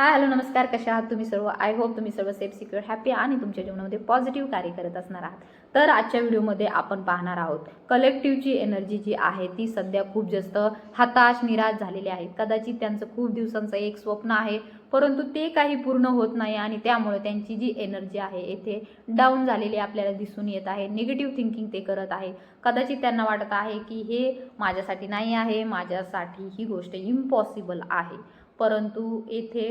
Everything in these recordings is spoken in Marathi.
हाय हॅलो नमस्कार कशा आहात तुम्ही सर्व? आय होप तुम्ही सर्व सेफ सिक्युअर हॅपी आणि तुमच्या जीवनामध्ये पॉझिटिव्ह कार्य करत असणार आहात. तर आजच्या व्हिडिओमध्ये आपण पाहणार आहोत कलेक्टिव्हची एनर्जी जी आहे ती सध्या खूप जास्त हताश निराश झालेली आहे. कदाचित त्यांचं खूप दिवसांचं एक स्वप्न आहे परंतु ते काही पूर्ण होत नाही आणि त्यामुळे त्यांची जी एनर्जी आहे येथे डाऊन झालेली आपल्याला दिसून येत आहे निगेटिव्ह थिंकिंग ते करत आहे. कदाचित त्यांना वाटत आहे की हे माझ्यासाठी नाही आहे माझ्यासाठी ही गोष्ट इम्पॉसिबल आहे. परंतु येथे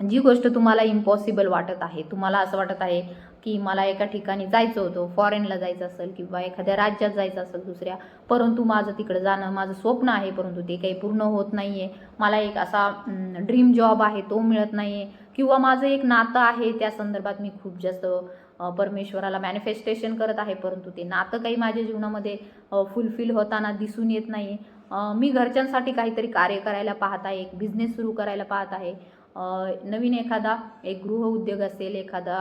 जी गोष्ट तुम्हाला इम्पॉसिबल वाटत आहे तुम्हाला असं वाटत आहे की मला एका ठिकाणी जायचं होतं फॉरेनला जायचं असेल किंवा एखाद्या राज्यात जायचं असेल दुसऱ्या परंतु माझं तिकडं जाणं माझं स्वप्न आहे परंतु ते काही पूर्ण होत नाही आहे मला एक असा ड्रीम जॉब आहे तो मिळत नाही आहे किंवा माझं एक नातं आहे त्या संदर्भात मी खूप जास्त परमेश्वराला मॅनिफेस्टेशन करत आहे परंतु ते नातं काही माझ्या जीवनामध्ये फुलफिल होताना दिसून येत नाही आहे मी घरच्यांसाठी काहीतरी कार्य करायला पाहत आहे एक बिझनेस सुरू करायला पाहत आहे. नवीन एखादा एक गृह उद्योग असेल एखादा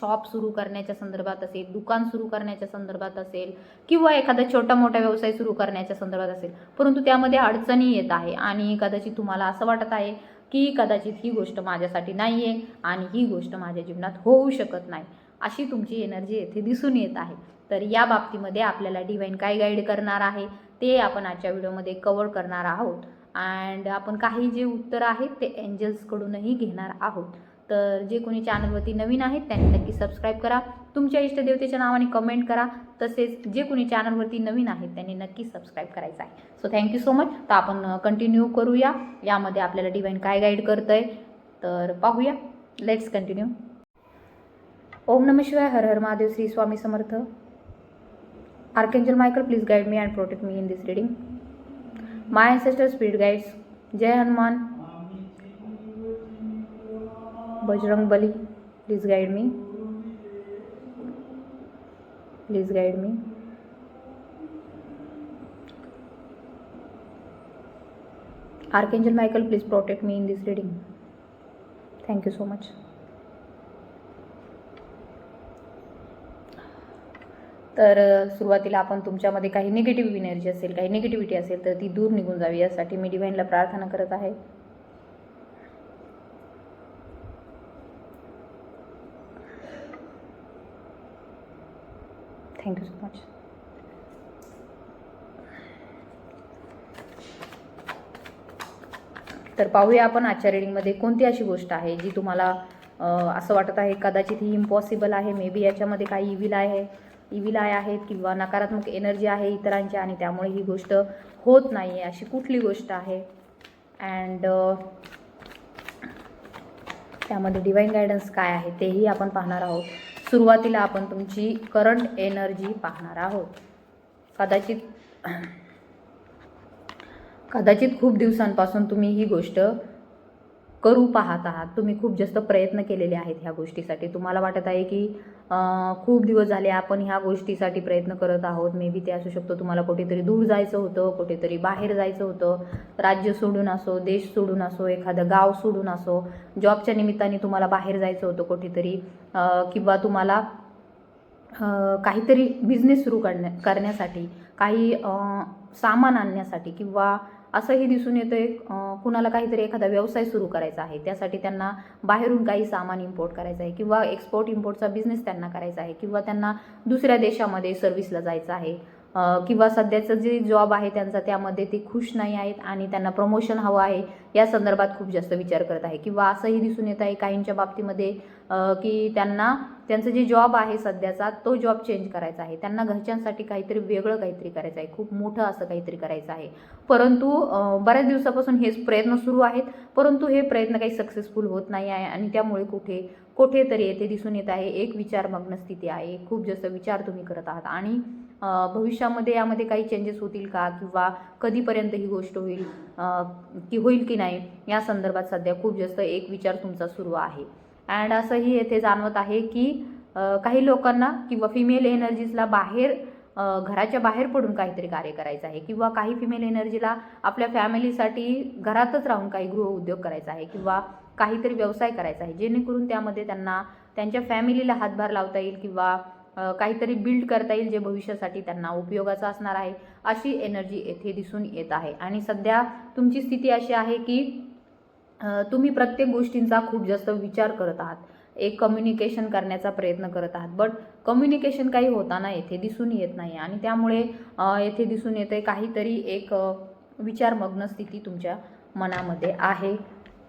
शॉप सुरू करण्याच्या संदर्भात असेल दुकान सुरू करण्याच्या संदर्भात असेल किंवा एखादा छोटा मोठा व्यवसाय सुरू करण्याच्या संदर्भात असेल परंतु त्यामध्ये अडचणी येत आहे आणि कदाचित तुम्हाला असं वाटत आहे की कदाचित ही गोष्ट माझ्यासाठी नाही आहे आणि ही गोष्ट माझ्या जीवनात होऊ शकत नाही. अशी तुमची एनर्जी येथे दिसून येत आहे. तर या बाबतीमध्ये आपल्याला डिवाईन काय गाईड करणार आहे? ते आपण आजच्या व्हिडिओमध्ये कवर करणार आहोत. अँड आपण काही जे उत्तर आहेत ते एंजल्सकडूनही घेणार आहोत. तर जे कोणी चॅनलवरती नवीन आहेत त्यांनी नक्की सबस्क्राईब करा. तुमच्या इष्टदेवतेच्या नावाने कमेंट करा. तसेच जे कोणी चॅनलवरती नवीन आहेत त्यांनी नक्की सबस्क्राईब करायचं आहे. सो थँक्यू सो मच तर आपण कंटिन्यू करूया. यामध्ये आपल्याला डिवाईन काय गाईड करतं आहे तर पाहूया. लेट्स कंटिन्यू ओम नम शिवाय हर हर Mahadev Shri Swami Samarth. Archangel Michael please guide me and protect me in this reading my ancestor spirit guides Jai Hanuman Bajrang Bali please guide me please guide me archangel Michael please protect me in this reading thank you so much तर सुरुवातीला आपण तुमच्यामध्ये काही निगेटिव्ह एनर्जी असेल काही निगेटिव्हिटी असेल तर ती दूर निघून जावी. यासाठी मी डिव्हाइनला प्रार्थना करत आहे. थँक्यू सो मच तर पाहूया आपण आजच्या रिडिंगमध्ये कोणती अशी गोष्ट आहे जी तुम्हाला असं वाटत आहे कदाचित ही इम्पॉसिबल आहे मे बी याच्यामध्ये काही इव्हिल आहे. इविल आय आहेत किंवा नकारात्मक एनर्जी आहे इतरांची आणि त्यामुळे ही गोष्ट होत नाही आहे अशी कुठली गोष्ट आहे? अँड त्यामध्ये डिवाईन गायडन्स काय आहे तेही आपण पाहणार आहोत. सुरुवातीला आपण तुमची करंट एनर्जी पाहणार आहोत. कदाचित कदाचित खूप दिवसांपासून तुम्ही ही गोष्ट करू पाहत आहात. तुम्ही खूप जास्त प्रयत्न केलेले आहेत ह्या गोष्टीसाठी. तुम्हाला वाटत आहे की खूप दिवस झाले आपण ह्या गोष्टीसाठी प्रयत्न करत आहोत. मे बी ते असू शकतो तुम्हाला कुठेतरी दूर जायचं होतं कुठेतरी बाहेर जायचं होतं. राज्य सोडून असो देश सोडून असो एखादं गाव सोडून असो जॉबच्या निमित्ताने तुम्हाला बाहेर जायचं होतं कुठेतरी किंवा तुम्हाला काहीतरी बिझनेस सुरू करण्या करण्यासाठी काही सामान आणण्यासाठी किंवा असंही दिसून येतं आहे कुणाला काहीतरी एखादा व्यवसाय सुरू करायचा आहे त्यासाठी त्यांना बाहेरून काही सामान इम्पोर्ट करायचं आहे किंवा एक्सपोर्ट इम्पोर्टचा बिझनेस त्यांना करायचा आहे किंवा त्यांना दुसऱ्या देशामध्ये सर्व्हिसला जायचं आहे. किंवा सध्याचं जे जॉब आहे त्यांचा त्यामध्ये ते खुश नाही आहेत आणि त्यांना प्रमोशन हवं आहे या संदर्भात खूप जास्त विचार करत आहे. किंवा असंही दिसून येत आहे काहींच्या बाबतीमध्ये की त्यांना त्यांचं जे जॉब आहे सध्याचा तो जॉब चेंज करायचा आहे. त्यांना घरच्यांसाठी काहीतरी वेगळं काहीतरी करायचं आहे. खूप मोठं असं काहीतरी करायचं आहे. परंतु बऱ्याच दिवसापासून हेच प्रयत्न सुरू आहेत. परंतु हे प्रयत्न काही सक्सेसफुल होत नाही आहे आणि त्यामुळे कुठे कुठेतरी येथे दिसून येत आहे एक विचारमग्न स्थिती आहे. खूप जास्त विचार तुम्ही करत आहात. आणि भविष्यामध्ये यामध्ये काही चेंजेस होतील का? किंवा कधीपर्यंत ही गोष्ट होईल? की होईल की नाही? या संदर्भात सध्या खूप जास्त एक विचार तुमचा सुरू आहे. अँड असंही येथे जाणवत आहे की काही लोकांना किंवा फिमेल एनर्जीजला बाहेर घराच्या बाहेर पडून काहीतरी कार्य करायचं आहे. किंवा काही फिमेल एनर्जीला आपल्या फॅमिलीसाठी घरातच राहून काही गृहउद्योग करायचा आहे किंवा काहीतरी व्यवसाय करायचा आहे. जेणेकरून त्यामध्ये त्यांना त्यांच्या फॅमिलीला हातभार लावता येईल किंवा काहीतरी बिल्ड करता येईल जे भविष्यासाठी त्यांना उपयोगाचं असणार आहे अशी एनर्जी येथे दिसून येत आहे. आणि सध्या तुमची स्थिती अशी आहे की तुम्ही प्रत्येक गोष्टींचा खूप जास्त विचार करत आहात. एक कम्युनिकेशन करण्याचा प्रयत्न करत आहात. बट कम्युनिकेशन काही होताना येथे दिसून येत नाही. आणि त्यामुळे येथे दिसून येते काहीतरी एक विचारमग्न स्थिती तुमच्या मनामध्ये आहे.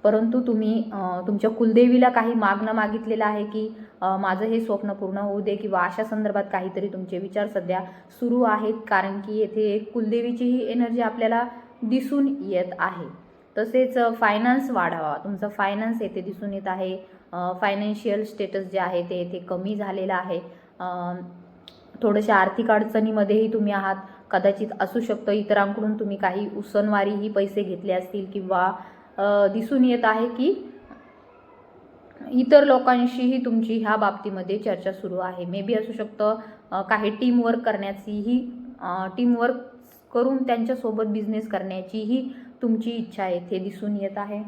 परंतु तुम्ही तुमच्या कुलदेवीला काही मागणं मागितलेलं आहे की माझं हे स्वप्न पूर्ण होऊ दे किंवा अशा संदर्भात काहीतरी तुमचे विचार सध्या सुरू आहेत कारण की येथे एक कुलदेवीची ही एनर्जी आपल्याला दिसून येत आहे. तसेच फायनान्स वाढावा. तुमचं फायनान्स येथे दिसून येत आहे. फायनान्शियल स्टेटस जे आहे ते येथे कमी झालेलं आहे. अ, थोड्याशा आर्थिक अडचणीमध्येही तुम्ही आहात. कदाचित असू शकतं इतरांकडून तुम्ही काही उसनवारीही पैसे घेतले असतील किंवा दिसून येत आहे की इतर लोकांशीही तुमची ह्या बाबतीमध्ये चर्चा सुरू आहे. मे बी असू शकतं काही टीमवर्क करण्याचीही टीमवर्क करून त्यांच्यासोबत बिझनेस करण्याचीही तुमची इच्छा येथे दिसून येत आहे.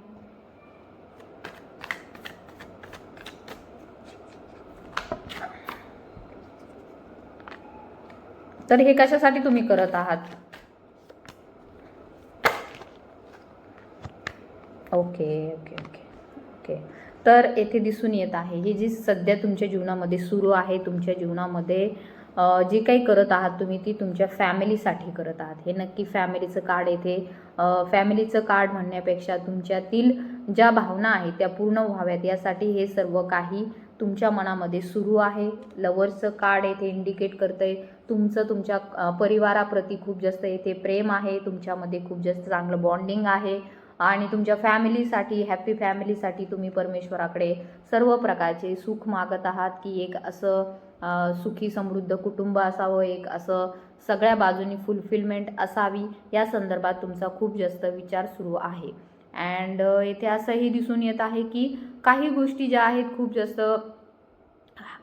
तर हे कशासाठी तुम्ही करत आहात? Okay okay okay okay. तर येथे दिसून येत आहे ही जी सध्या तुमच्या जीवनामध्ये सुरू आहे तुमच्या जीवनामध्ये जे काही करत आहात तुम्ही ती तुमच्या फॅमिलीसाठी करत आहात. हे नक्की फॅमिलीचं कार्ड येथे फॅमिलीचं कार्ड म्हणण्यापेक्षा तुमच्यातील ज्या भावना आहेत त्या पूर्ण व्हाव्यात. यासाठी हे सर्व काही तुमच्या मनामध्ये सुरू आहे. लवरचं कार्ड येथे इंडिकेट करतंय. तुमचं तुमच्या परिवाराप्रती खूप जास्त येथे प्रेम आहे. तुमच्यामध्ये खूप जास्त चांगलं बॉन्डिंग आहे. आणि तुमच्या फॅमिलीसाठी हॅपी फॅमिलीसाठी तुम्ही परमेश्वराकडे सर्व प्रकारचे सुख मागत आहात की एक असं सुखी समृद्ध कुटुंब असावं एक असं सगळ्या बाजूनी फुलफिलमेंट असावी या संदर्भात तुमचा खूप जास्त विचार सुरू आहे. अँड येथे असंही दिसून येत आहे की काही गोष्टी ज्या आहेत खूप जास्त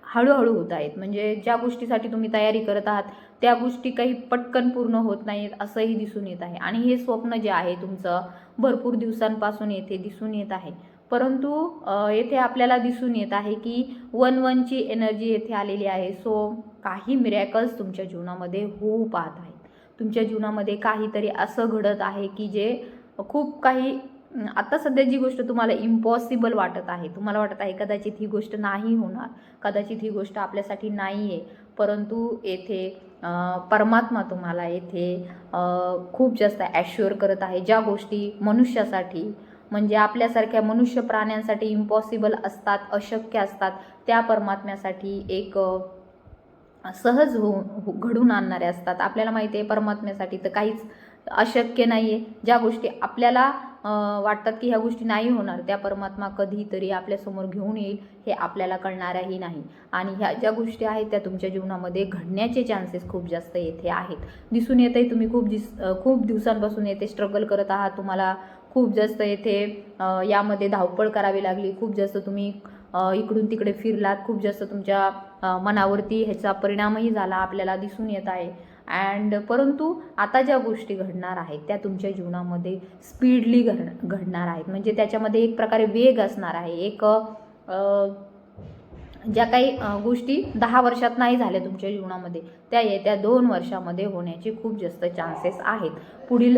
हळूहळू होत आहेत. म्हणजे ज्या गोष्टीसाठी तुम्ही तयारी करत आहात त्या गोष्टी काही पटकन पूर्ण होत नाहीत असंही दिसून येत आहे. आणि हे स्वप्न जे आहे तुमचं भरपूर दिवसांपासून येथे दिसून येत आहे. परंतु येथे आपल्याला दिसून येत आहे की वन वनची एनर्जी येथे आलेली आहे. सो काही मिरॅकल्स तुमच्या जीवनामध्ये होऊ पाहत आहेत. तुमच्या जीवनामध्ये काहीतरी असं घडत आहे की जे खूप काही आता सध्या जी गोष्ट तुम्हाला इम्पॉसिबल वाटत आहे तुम्हाला वाटत आहे कदाचित ही गोष्ट नाही होणार कदाचित ही गोष्ट आपल्यासाठी नाही आहे परंतु येथे परमात्मा तुम्हाला येथे खूप जास्त ॲश्युअर करत आहे ज्या गोष्टी मनुष्यासाठी म्हणजे आपल्यासारख्या मनुष्य प्राण्यांसाठी इम्पॉसिबल असतात अशक्य असतात त्या परमात्म्यासाठी एक सहज हो हो- घडून आणणारे असतात. आपल्याला माहिती आहे परमात्म्यासाठी तर काहीच अशक्य नाही आहे ज्या गोष्टी आपल्याला वाटतात की ह्या गोष्टी नाही होणार. त्या परमात्मा कधीतरी आपल्यासमोर घेऊन येईल हे आपल्याला कळणारही नाही. आणि ह्या ज्या गोष्टी आहेत त्या तुमच्या जीवनामध्ये घडण्याचे चान्सेस खूप जास्त येथे आहेत. दिसून येत आहे तुम्ही खूप दिस खूप दिवसांपासून येथे स्ट्रगल करत आहात. तुम्हाला खूप जास्त येथे यामध्ये धावपळ करावी लागली. खूप जास्त तुम्ही इकडून तिकडे फिरलात. खूप जास्त तुमच्या मनावरती ह्याचा परिणामही झाला. आपल्याला दिसून येत आहे. अँड परंतु आता ज्या गोष्टी घडणार आहेत त्या तुमच्या जीवनामध्ये स्पीडली घड घडणार आहेत. म्हणजे त्याच्यामध्ये एक प्रकारे वेग असणार आहे. एक ज्या काही गोष्टी दहा वर्षात नाही झाल्या तुमच्या जीवनामध्ये त्या येत्या दोन वर्षामध्ये होण्याचे खूप जास्त चान्सेस आहेत. पुढील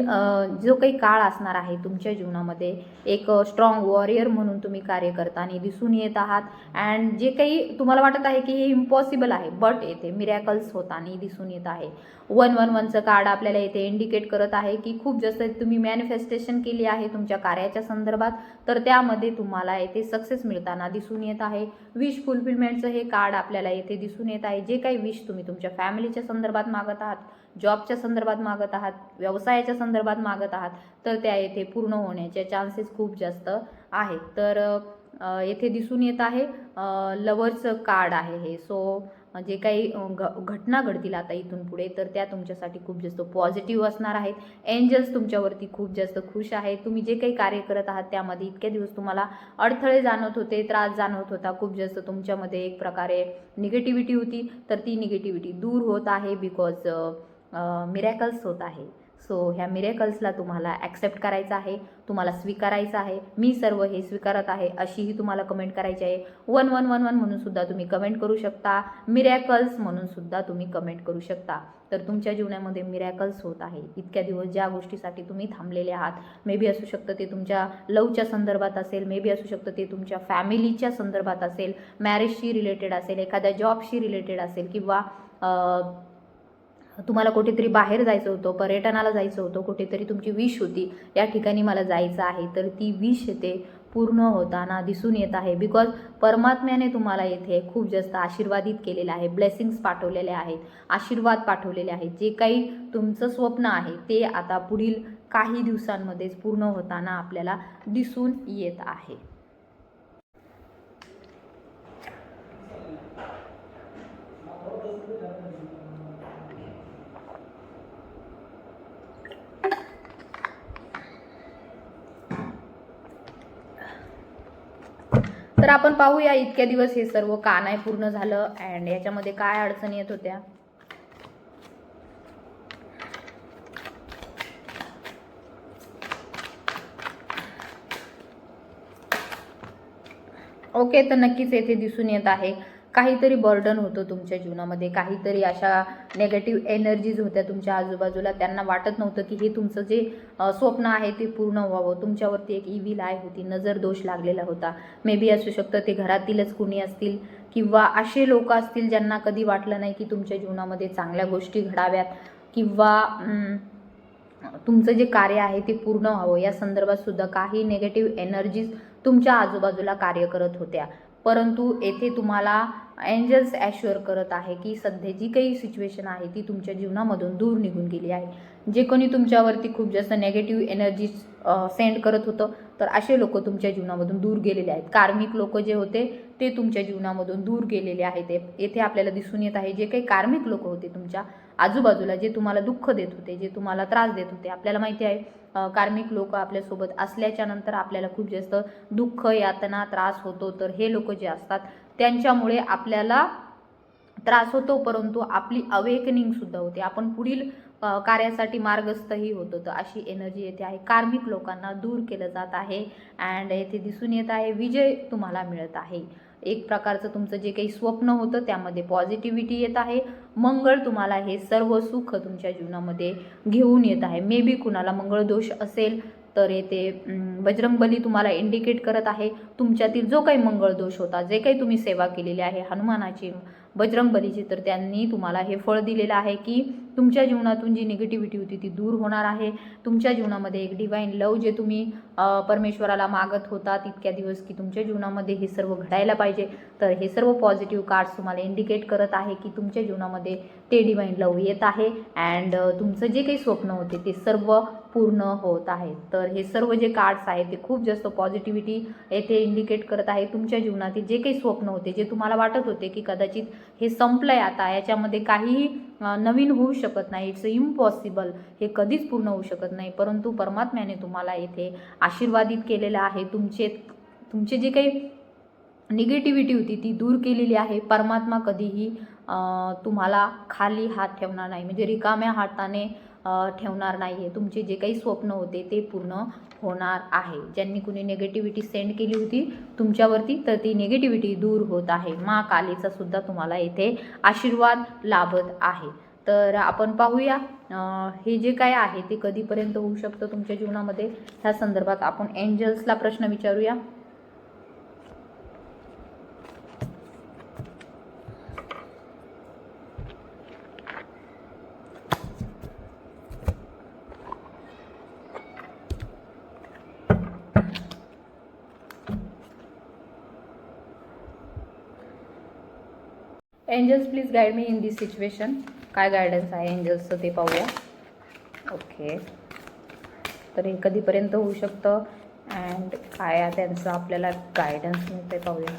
जो काही काळ असणार आहे तुमच्या जीवनामध्ये एक स्ट्रॉंग वॉरियर म्हणून तुम्ही कार्य करताना दिसून येत आहात. अँड जे काही तुम्हाला वाटत आहे की हे इम्पॉसिबल आहे बट येथे मिरॅकल्स होताना दिसून येत आहे. वन वन वनचं कार्ड आपल्याला येथे इंडिकेट करत आहे की खूप जास्त तुम्ही मॅनिफेस्टेशन केली आहे तुमच्या कार्याच्या संदर्भात तर त्यामध्ये तुम्हाला येथे सक्सेस मिळताना दिसून येत आहे. विश फुलफिलमेंटचं हे कार्ड आपल्याला येथे दिसून येत आहे. जे काही विश तुम्ही तुमच्या फॅमिलीच्या संदर्भात मागत आहात जॉबच्या संदर्भात मागत आहात व्यवसायाच्या संदर्भात मागत आहात तर त्या येथे पूर्ण होण्याचे चान्सेस खूप जास्त आहेत. तर येथे दिसून येत आहे लवरचं कार्ड आहे हे. सो जे काही घ घटना घडतील आता इथून पुढे तर त्या तुमच्यासाठी खूप जास्त पॉझिटिव्ह असणार आहेत. एंजल्स तुमच्यावरती खूप जास्त खुश आहेत. तुम्ही जे काही कार्य करत आहात त्यामध्ये इतके दिवस तुम्हाला अडथळे जाणवत होते त्रास जाणवत होता. खूप जास्त तुमच्यामध्ये एक प्रकारे निगेटिव्हिटी होती तर ती निगेटिव्हिटी दूर होत आहे बिकॉज मिरॅकल्स होत आहे. सो ह्या मिरेकल्सला तुम्हाला ॲक्सेप्ट करायचं आहे तुम्हाला स्वीकारायचं आहे. मी सर्व हे स्वीकारत आहे अशीही तुम्हाला कमेंट करायची आहे. वन वन वन वन म्हणून सुद्धा तुम्ही कमेंट करू शकता. मिरॅकल्स म्हणून सुद्धा तुम्ही कमेंट करू शकता. तर तुमच्या जीवनामध्ये मिरॅकल्स होत आहे. इतक्या दिवस ज्या गोष्टीसाठी तुम्ही थांबलेले आहात मे बी असू शकतं ते तुमच्या लवच्या संदर्भात असेल मे बी असू शकतं ते तुमच्या फॅमिलीच्या संदर्भात असेल मॅरेजशी रिलेटेड असेल एखाद्या जॉबशी रिलेटेड असेल किंवा तुम्हाला कुठेतरी बाहेर जायचं होतं पर्यटनाला जायचं होतं कुठेतरी तुमची विश होती या ठिकाणी मला जायचं आहे. तर ती विश येते पूर्ण होताना दिसून येत आहे. बिकॉज परमात्म्याने तुम्हाला येथे खूप जास्त आशीर्वादित केलेलं आहे ब्लेसिंग्स पाठवलेले आहेत आशीर्वाद पाठवलेले आहेत. जे काही तुमचं स्वप्न आहे ते आता पुढील काही दिवसांमध्येच पूर्ण होताना आपल्याला दिसून येत आहे. तर आपण पाहूया इतक्या दिवस हे सर्व का नाही पूर्ण झालं अँड याच्यामध्ये काय अडचणी येत होत्या. ओके तर नक्कीच येथे दिसून येत आहे. काहीतरी बर्डन होतं तुमच्या जीवनामध्ये काहीतरी अशा नेगेटिव्ह एनर्जीज होत्या तुमच्या आजूबाजूला. त्यांना वाटत नव्हतं की हे तुमचं जे स्वप्न आहे ते पूर्ण व्हावं. तुमच्यावरती एक इव्हिल आय होती नजर दोष लागलेला होता. मे बी असू शकतं ते घरातीलच कुणी असतील किंवा असे लोक असतील ज्यांना कधी वाटलं नाही की तुमच्या जीवनामध्ये चांगल्या गोष्टी घडाव्यात किंवा तुमचं जे कार्य आहे ते पूर्ण व्हावं. या संदर्भात सुद्धा काही नेगेटिव्ह एनर्जीज तुमच्या आजूबाजूला कार्य करत होत्या. परंतु येथे तुम्हाला एंजल्स ॲश्युअर करत आहे की सध्या जी काही सिच्युएशन आहे ती तुमच्या जीवनामधून दूर निघून गेली आहे. जे कोणी तुमच्यावरती खूप जास्त नेगेटिव्ह एनर्जी सेंड करत होतं तर असे लोक तुमच्या जीवनामधून दूर गेलेले आहेत. कार्मिक लोक जे होते ते तुमच्या जीवनामधून दूर गेलेले आहेत. येथे आपल्याला दिसून येत आहे जे काही कार्मिक लोक होते तुमच्या आजूबाजूला जे तुम्हाला दुःख देत होते जे तुम्हाला त्रास देत होते आपल्याला माहिती आहे कार्मिक लोक आपल्यासोबत असल्याच्या नंतर आपल्याला खूप जास्त दुःख यातना त्रास होतो. तर हे लोक जे असतात त्यांच्यामुळे आपल्याला त्रास होतो परंतु आपली अवेकनिंग सुद्धा होते. आपण पुढील कार्यासाठी मार्गस्थही होतो. तर अशी एनर्जी येथे आहे. कार्मिक लोकांना दूर केलं जात आहे. अँड येथे दिसून येत आहे विजय तुम्हाला मिळत आहे. एक प्रकारचं तुमचं जे काही स्वप्न होतं त्यामध्ये पॉझिटिव्हिटी येत आहे. मंगळ तुम्हाला हे सर्व सुख तुमच्या जीवनामध्ये घेऊन येत आहे. मे बी कुणाला मंगळ दोष असेल तर येथे बजरंगबली तुम्हाला इंडिकेट करत आहे. तुमच्यातील जो काही मंगळ दोष होता जे काही तुम्ही सेवा केलेली आहे हनुमानाची बजरंगबलीची. तर त्यांनी तुम्हाला हे फळ दिलेलं आहे की तुमच्या जीवनातून जी निगेटिव्हिटी होती ती दूर होणार आहे. तुमच्या जीवनामध्ये एक डिवाईन लव जे तुम्ही परमेश्वराला मागत होता तितक्या दिवस की तुमच्या जीवनामध्ये हे सर्व घडायला पाहिजे. तर हे सर्व पॉझिटिव्ह कार्ड्स तुम्हाला इंडिकेट करत आहे की तुमच्या जीवनामध्ये ते डिवाईन लव येत आहे. अँड तुमचं जे काही स्वप्न होते ते सर्व पूर्ण होत आहे. तर हे सर्व जे कार्ड्स आहेत ते खूप जास्त पॉझिटिव्हिटी येथे इंडिकेट करत आहे तुमच्या जीवनातील जे काही स्वप्न होते जे तुम्हाला वाटत होते की कदाचित हे संपलंय आता याच्यामध्ये काहीही नवीन होऊ शकत नाही. इट्स इम्पॉसिबल हे कधीच पूर्ण होऊ शकत नाही. परंतु परमात्म्याने तुम्हाला येथे आशीर्वादित केलेलं आहे. तुमचे तुमचे जे काही निगेटिव्हिटी होती ती दूर केलेली आहे. परमात्मा कधीही तुम्हाला खाली हात ठेवणार नाही. म्हणजे रिकाम्या हाताने ठेवणार नाही आहे तुमचे जे काही स्वप्न होते ते पूर्ण होणार आहे. ज्यांनी कुणी निगेटिव्हिटी सेंड केली होती तुमच्यावरती तर ती निगेटिव्हिटी दूर होत आहे. मा कालीचा सुद्धा तुम्हाला येथे आशीर्वाद लाभत आहे. तर आपण पाहूया हे जे काय आहे ते कधीपर्यंत होऊ शकतं तुमच्या जीवनामध्ये? ह्या संदर्भात आपण एंजल्सला प्रश्न विचारूया. Angels please guide me in this situation काय गायडन्स आहे एंजल्सचं ते पाहूया. ओके तर हे कधीपर्यंत होऊ शकतं? अँड काय त्यांचं आपल्याला गायडन्स मिळते पाहूया.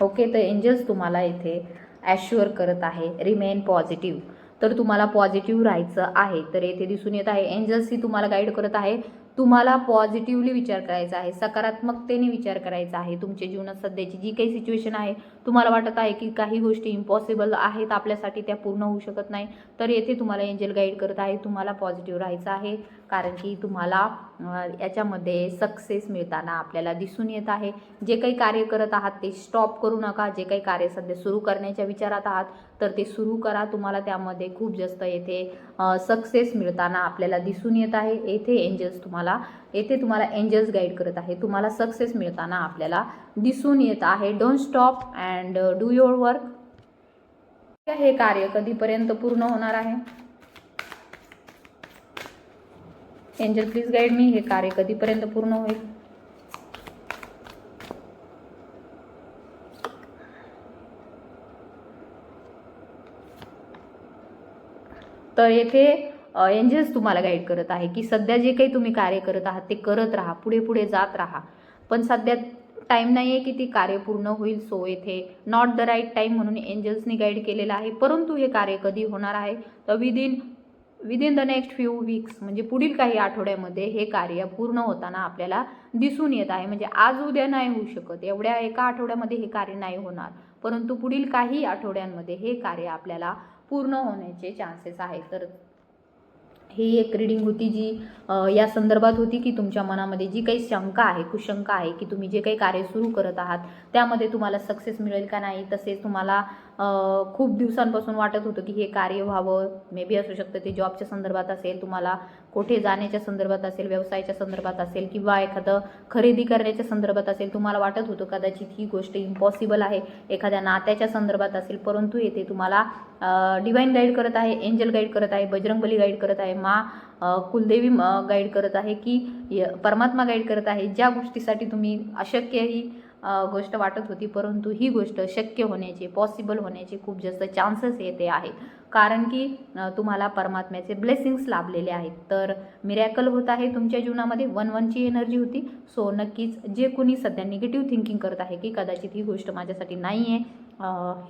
ओके तर एंजल्स तुम्हाला इथे ॲश्युअर करत आहे रिमेन पॉझिटिव्ह तर तुम्हाला पॉझिटिव्ह राहायचं आहे. तर येथे दिसून येत आहे एंजल्स ही तुम्हाला गाईड करत आहे. तुम्हाला पॉझिटिव्हली विचार करायचा आहे सकारात्मकतेने विचार करायचा आहे तुमच्या जीवनात सध्याची जी काही सिच्युएशन आहे तुम्हाला वाटत आहे की काही गोष्टी इम्पॉसिबल आहेत आपल्यासाठी त्या पूर्ण होऊ शकत नाही तर येथे तुम्हाला एंजल गाईड करत आहे तुम्हाला पॉझिटिव्ह राहायचं आहे कारण की तुम्हाला याच्यामध्ये सक्सेस मिळताना आपल्याला दिसून येत आहे. जे काही कार्य करत आहात ते स्टॉप करू नका जे काही कार्य सध्या सुरू करण्याच्या विचारात आहात तर ते सुरू करा. तुम्हाला त्यामध्ये खूप जास्त येथे सक्सेस मिळताना आपल्याला दिसून येत आहे. येथे एंजल्स तुम्हाला येथे तुम्हाला एंजल्स गाईड करत आहे. तुम्हाला सक्सेस मिळताना आपल्याला दिसून येत आहे. Don't stop and do your work हे कार्य कधीपर्यंत पूर्ण होणार आहे? एंजल प्लीज गाईड मी हे कार्य कधीपर्यंत पूर्ण होईल? तर येथे एंजल्स तुम्हाला गाईड करत आहे की सध्या जे काही तुम्ही कार्य करत आहात ते करत राहा पुढे पुढे जात राहा. पण सध्या टाईम नाही आहे की ती कार्य पूर्ण होईल सो येथे नॉट द राईट टाईम म्हणून एंजल्सनी गाईड केलेलं आहे. परंतु हे कार्य कधी होणार आहे? तर within within the next few weeks म्हणजे पुढील काही आठवड्यामध्ये हे कार्य पूर्ण होताना आपल्याला दिसून येत आहे. म्हणजे आज उद्या नाही होऊ शकत. एवढ्या एका आठवड्यामध्ये हे कार्य नाही होणार. परंतु पुढील काही आठवड्यांमध्ये हे कार्य आपल्याला पूर्ण होण्याचे चान्सेस आहेत. तर ही एक रिडिंग होती जी या संदर्भात होती की तुमच्या मनामध्ये जी काही शंका आहे कुशंका आहे की तुम्ही जे काही कार्य सुरू करत आहात त्यामध्ये तुम्हाला सक्सेस मिळेल का नाही तसेच तुम्हाला खूप दिवसांपासून वाटत होतं की हे कार्य व्हावं. मे बी असू शकतं ते जॉबच्या संदर्भात असेल तुम्हाला कुठे जाण्याच्या संदर्भात असेल व्यवसायाच्या संदर्भात असेल किंवा एखादं खरेदी करण्याच्या संदर्भात असेल तुम्हाला वाटत होतं कदाचित ही गोष्ट इम्पॉसिबल आहे. एखाद्या नात्याच्या संदर्भात असेल परंतु येथे तुम्हाला डिवाईन गाईड करत आहे एंजल गाईड करत आहे बजरंगबली गाईड करत आहे मा कुलदेवी गाईड करत आहे की य- परमात्मा गाईड करत आहे. ज्या गोष्टीसाठी तुम्ही अशक्यही गोष्ट वाटत होती परंतु ही गोष्ट शक्य होण्याचे पॉसिबल होण्याचे खूप जास्त चान्सेस येते आहेत. कारण की तुम्हाला परमात्म्याचे ब्लेसिंग्स लाभलेले आहेत. तर मिरॅकल होत आहे तुमच्या जीवनामध्ये वन वनची एनर्जी होती. सो नक्कीच जे कोणी सध्या निगेटिव्ह थिंकिंग करत आहे की कदाचित ही गोष्ट माझ्यासाठी नाही आहे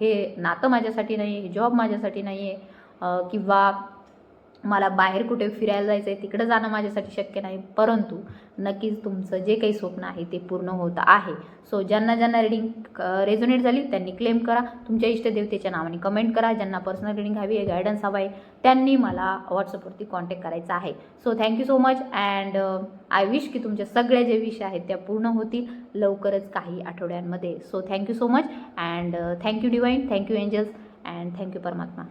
हे नातं माझ्यासाठी नाही आहे जॉब माझ्यासाठी नाही आहे किंवा मला बाहेर कुठे फिरायला जायचं आहे तिकडं जाणं माझ्यासाठी शक्य नाही. परंतु नक्कीच तुमचं जे काही स्वप्न आहे ते पूर्ण होत आहे. सो ज्यांना ज्यांना रिडिंग रेझोनेट झाली त्यांनी क्लेम करा. तुमच्या इष्टदेवतेच्या नावाने कमेंट करा. ज्यांना पर्सनल रिडिंग हवी आहे गायडन्स हवा आहे त्यांनी मला व्हॉट्सअपवरती कॉन्टॅक्ट करायचा आहे. So thank you so much and I wish की तुमच्या सगळ्या जे विषय आहेत त्या पूर्ण होतील लवकरच काही आठवड्यांमध्ये. So thank you so much and thank you divine thank you angels and thank you परमात्मा.